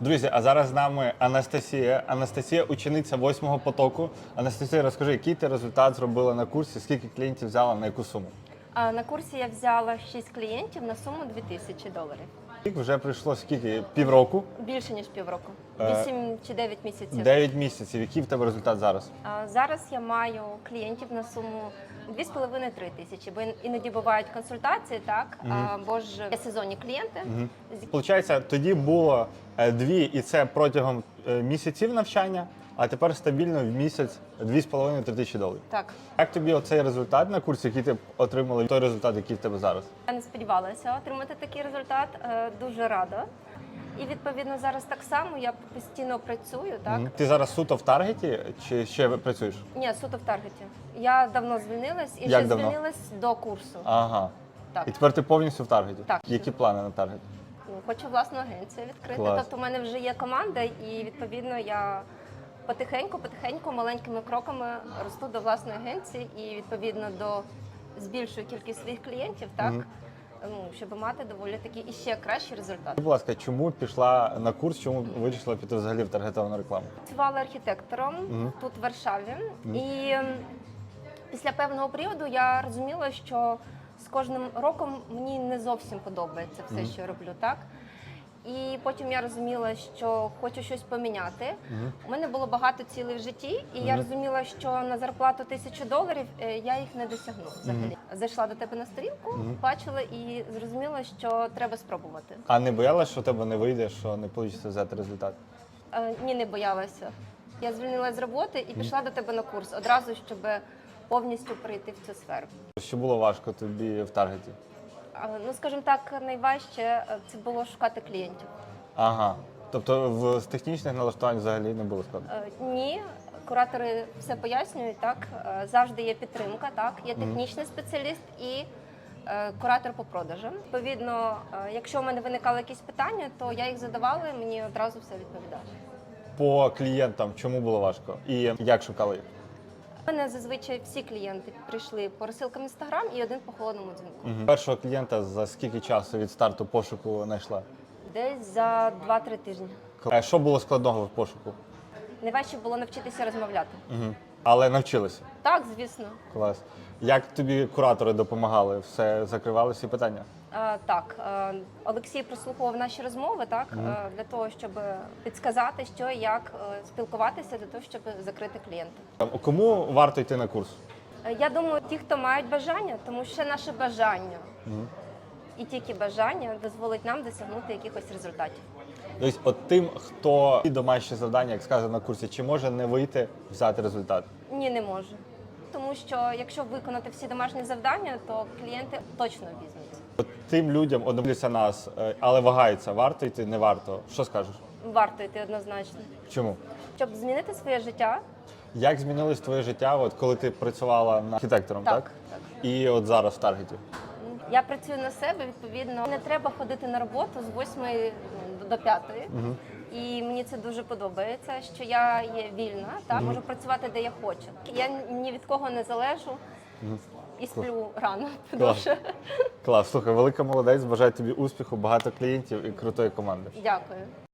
Друзі, а зараз з нами Анастасія. Анастасія, учениця восьмого потоку. Анастасія, розкажи, який ти результат зробила на курсі, скільки клієнтів взяла на яку суму? А на курсі я взяла 6 клієнтів на суму 2000 доларів. Вже пройшло скільки? Півроку, Більше ніж півроку. Е, 8 чи 9 місяців. 9 місяців. Який в тебе результат зараз? А зараз я маю клієнтів на суму 2,5-3 тисячі, бо іноді бувають консультації, так або ж є сезонні клієнти. з- Получається, тоді було дві, і це протягом е, місяців навчання, а тепер стабільно в місяць 2,5-3 тисячі доларів. Так, Як тобі оцей результат на курсі, який ти отримала, той результат, який в тебе зараз? я не сподівалася отримати такий результат. Е, Дуже рада. І відповідно зараз так само я постійно працюю. Так Ти зараз суто в таргеті чи ще працюєш? ні, суто в таргеті. Я давно звільнилась і Як ще давно? звільнилась до курсу. Ага. Так. І тепер ти повністю в таргеті? Так. Які плани на таргеті? Хочу власну агенцію відкрити. Клас. Тобто, в мене вже є команда, і відповідно я потихеньку, потихеньку, маленькими кроками росту до власної агенції і відповідно до збільшую кількість своїх клієнтів, так ну щоб мати доволі такі і ще кращі результати. Будь ласка, чому пішла на курс, чому вирішила піти взагалі в таргетовану рекламу? Працювала архітектором тут в Варшаві, і після певного періоду я розуміла, що з кожним роком мені не зовсім подобається все, що я роблю, так. І потім я розуміла, що хочу щось поміняти. У мене було багато цілей в житті, і я розуміла, що на зарплату тисячу доларів е, я їх не досягну взагалі. Зайшла до тебе на сторінку, бачила і зрозуміла, що треба спробувати. А не боялась, що в тебе не вийде, що не вийде взяти результат? Е, Ні, не боялася. Я звільнилася з роботи і пішла до тебе на курс одразу, щоб повністю прийти в цю сферу. Що було важко тобі в таргеті? Ну, скажімо так, найважче е, це було шукати клієнтів. Ага. Тобто в з технічних налаштувань взагалі не було складно? Е, Ні, куратори все пояснюють. Так Е, завжди є підтримка. Так, є технічний спеціаліст і куратор по продажам. Відповідно, якщо у мене виникали якісь питання, то я їх задавала, і мені одразу все відповідали. По клієнтам чому було важко? І як шукали їх? У мене зазвичай всі клієнти прийшли по розсилкам Інстаграм і один по холодному дзвінку. Мгм. Першого клієнта за скільки часу від старту пошуку знайшла? Десь за 2-3 тижні. А що було складного в пошуку? Найважче було навчитися розмовляти. Угу. Але навчилися. Так, звісно. Клас. Як тобі куратори допомагали? Все закривали всі питання? Е, так, е, Олексій прослуховував наші розмови, так е, для того, щоб підсказати, що і як спілкуватися для того, щоб закрити клієнта. Кому варто йти на курс? Я думаю, ті, хто мають бажання, тому що наше бажання і тільки бажання дозволить нам досягнути якихось результатів. Тобто, от тим, хто і домашні завдання, як сказано на курсі, чи може не вийти взяти результат? Ні, не можу. Тому що якщо виконати всі домашні завдання, то клієнти точно візьмуть. От тим людям одивляться нас, е, але вагаються, варто йти, не варто. Що скажеш? Варто йти однозначно. Чому? Щоб змінити своє життя, Як змінилось твоє життя, от коли ти працювала на архітектором, так? Так, так. І от зараз в таргеті. Я працюю на себе, відповідно, не треба ходити на роботу з 8 до 5. І мені це дуже подобається, що я є вільна, та можу працювати де я хочу. Я ні від кого не залежу і сплю рано. Дуже Клас, слухай, велика молодець, бажаю тобі успіху, багато клієнтів і крутої команди. дякую.